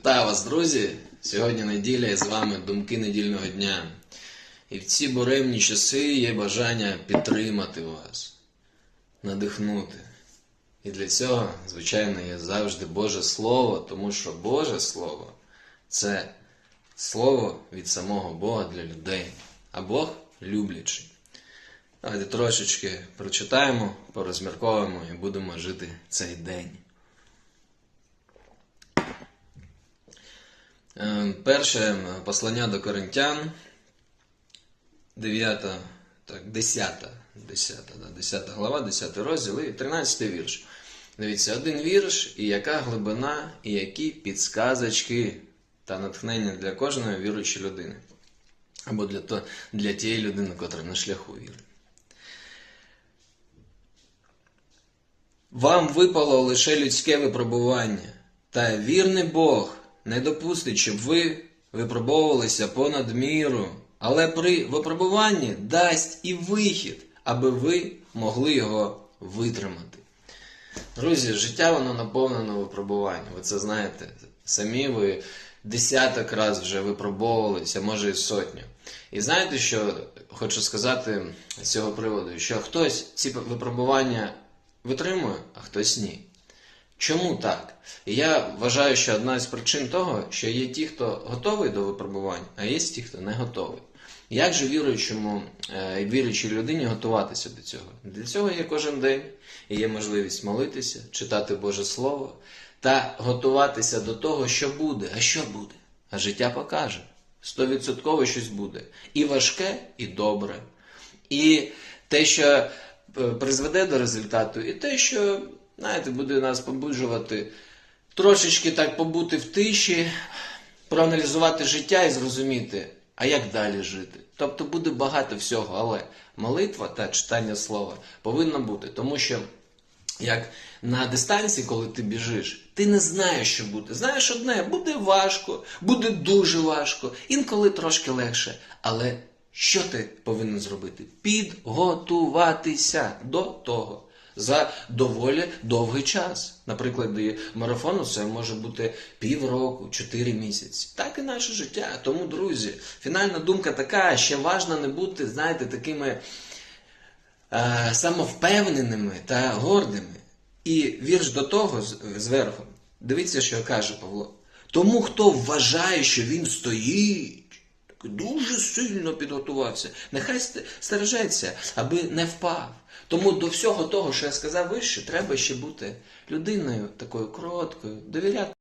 Вітаю вас, друзі! Сьогодні неділя і з вами думки недільного дня. І в ці буремні часи є бажання підтримати вас, надихнути. І для цього, звичайно, є завжди Боже Слово, тому що Боже Слово це слово від самого Бога для людей, а Бог люблячий. Давайте трошечки прочитаємо, порозмірковуємо і будемо жити цей день. Перше послання до Коринтян, 9, так, 10, 10, да, 10 глава, 10 розділ і 13 вірш. Дивіться, один вірш, і яка глибина, і які підсказочки та натхнення для кожної віруючої людини. Або для, то, для тієї людини, котра на шляху віри. Вам випало лише людське випробування, та вірний Бог не допустить, щоб ви випробовувалися понад міру, але при випробуванні дасть і вихід, аби ви могли його витримати. Друзі, життя воно наповнено випробуванням. Ви це знаєте. Самі ви десяток раз вже випробовувалися, може і сотню. І знаєте, що хочу сказати з цього приводу, що хтось ці випробування витримує, а хтось ні. Чому так? Я вважаю, що одна із причин того, що є ті, хто готовий до випробувань, а є ті, хто не готовий. Як же віруючому е, віруючій людині готуватися до цього? Для цього є кожен день і є можливість молитися, читати Боже Слово та готуватися до того, що буде. А що буде? А життя покаже. Стовідсотково щось буде. І важке, і добре. І те, що е, призведе до результату, і те, що, знаєте, буде нас побуджувати трошечки так побути в тиші, проаналізувати життя і зрозуміти, а як далі жити. Тобто буде багато всього, але молитва та читання слова повинна бути, тому що. Як на дистанції, коли ти біжиш, ти не знаєш, що буде. Знаєш одне, буде важко, буде дуже важко, інколи трошки легше. Але що ти повинен зробити? Підготуватися до того за доволі довгий час. Наприклад, і марафону це може бути півроку, чотири місяці. Так і наше життя. Тому, друзі, фінальна думка така, ще важно не бути, знаєте, такими е, самовпевненими та гордими. І вірш до того зверху. Дивіться, що каже Павло. Тому, хто вважає, що він стоїть, дуже сильно підготувався, нехай ст- стережеться, аби не впав. Тому до всього того, що я сказав вище, треба ще бути людиною такою короткою, довіряти.